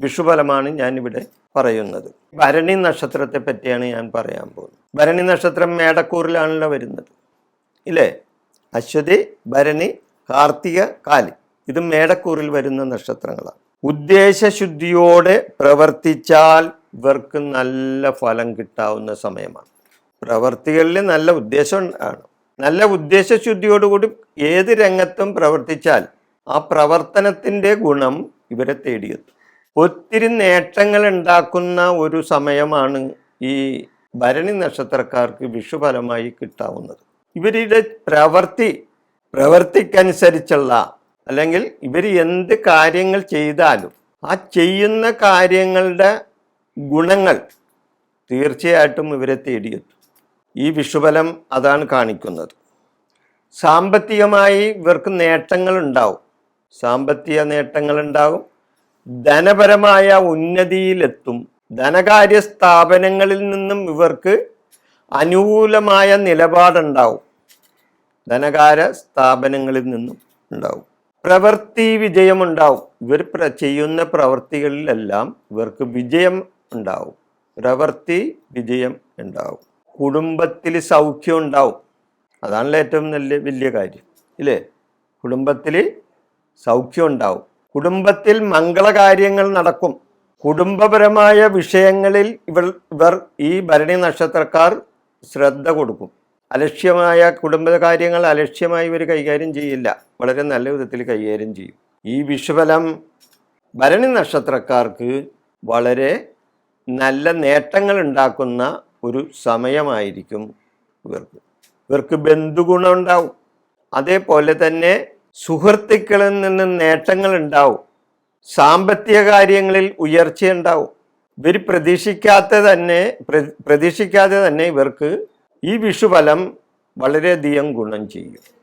വിഷുഫലമാണ് ഞാനിവിടെ പറയുന്നത്. ഭരണി നക്ഷത്രത്തെ പറ്റിയാണ് ഞാൻ പറയാൻ പോകുന്നത്. ഭരണി നക്ഷത്രം മേടക്കൂറിലാണല്ലോ വരുന്നത്. ഇല്ലേ? അശ്വതി ഭരണി കാർത്തിക കാലി. ഇത് മേടക്കൂറിൽ വരുന്ന നക്ഷത്രങ്ങളാണ്. ഉദ്ദേശശുദ്ധിയോടെ പ്രവർത്തിച്ചാൽ ഇവർക്ക് നല്ല ഫലം കിട്ടാവുന്ന സമയമാണ്. പ്രവർത്തികളിൽ നല്ല ഉദ്ദേശം ആണ്. നല്ല ഉദ്ദേശശുദ്ധിയോടുകൂടി ഏത് രംഗത്തും പ്രവർത്തിച്ചാൽ ആ പ്രവർത്തനത്തിന്റെ ഗുണം ഇവരെ തേടിയെത്തും. ഒത്തിരി നേട്ടങ്ങൾ ഉണ്ടാക്കുന്ന ഒരു സമയമാണ് ഈ ഭരണി നക്ഷത്രക്കാർക്ക് വിഷുഫലമായി കിട്ടാവുന്നത്. ഇവരുടെ പ്രവൃത്തി പ്രവൃത്തിക്കനുസരിച്ചുള്ള അല്ലെങ്കിൽ ഇവർ എന്ത് കാര്യങ്ങൾ ചെയ്താലും ആ ചെയ്യുന്ന കാര്യങ്ങളുടെ ഗുണങ്ങൾ തീർച്ചയായിട്ടും ഇവരെ തേടിയെത്തും. ഈ വിഷുഫലം അതാണ് കാണിക്കുന്നത്. സാമ്പത്തികമായി ഇവർക്ക് നേട്ടങ്ങൾ ഉണ്ടാവും സാമ്പത്തിക നേട്ടങ്ങൾ ധനപരമായ ഉന്നതിയിലെത്തും. ധനകാര്യ സ്ഥാപനങ്ങളിൽ നിന്നും ഇവർക്ക് അനുകൂലമായ നിലപാടുണ്ടാവും. ധനകാര്യ സ്ഥാപനങ്ങളിൽ നിന്നും ഉണ്ടാവും. പ്രവൃത്തി വിജയമുണ്ടാവും. ഇവർ പ്ര ചെയ്യുന്ന പ്രവൃത്തികളിലെല്ലാം ഇവർക്ക് വിജയം ഉണ്ടാവും. പ്രവൃത്തി വിജയം ഉണ്ടാവും. കുടുംബത്തിൽ സൗഖ്യം ഉണ്ടാവും. അതാണല്ലോ ഏറ്റവും നല്ല വലിയ കാര്യം. ഇല്ലേ? കുടുംബത്തിൽ സൗഖ്യം ഉണ്ടാവും. കുടുംബത്തിൽ മംഗളകാര്യങ്ങൾ നടക്കും. കുടുംബപരമായ വിഷയങ്ങളിൽ ഇവർ ഇവർ ഈ ഭരണി നക്ഷത്രക്കാർ ശ്രദ്ധ കൊടുക്കും. അലക്ഷ്യമായ കുടുംബകാര്യങ്ങൾ അലക്ഷ്യമായി ഇവർ കൈകാര്യം ചെയ്യില്ല. വളരെ നല്ല വിധത്തിൽ കൈകാര്യം ചെയ്യും. ഈ വിഷുഫലം ഭരണി നക്ഷത്രക്കാർക്ക് വളരെ നല്ല നേട്ടങ്ങൾ ഉണ്ടാക്കുന്ന ഒരു സമയമായിരിക്കും ഇവർക്ക്. ഇവർക്ക് ബന്ധുഗുണം ഉണ്ടാവും അതേപോലെ തന്നെ സുഹൃത്തുക്കളിൽ നിന്ന് നേട്ടങ്ങൾ ഉണ്ടാവും. സാമ്പത്തിക കാര്യങ്ങളിൽ ഉയർച്ച ഉണ്ടാവും. ഇവർ പ്രതീക്ഷിക്കാത്ത തന്നെ പ്ര- പ്രതീക്ഷിക്കാതെ തന്നെ ഇവർക്ക് ഈ വിഷുഫലം വളരെയധികം ഗുണം ചെയ്യും.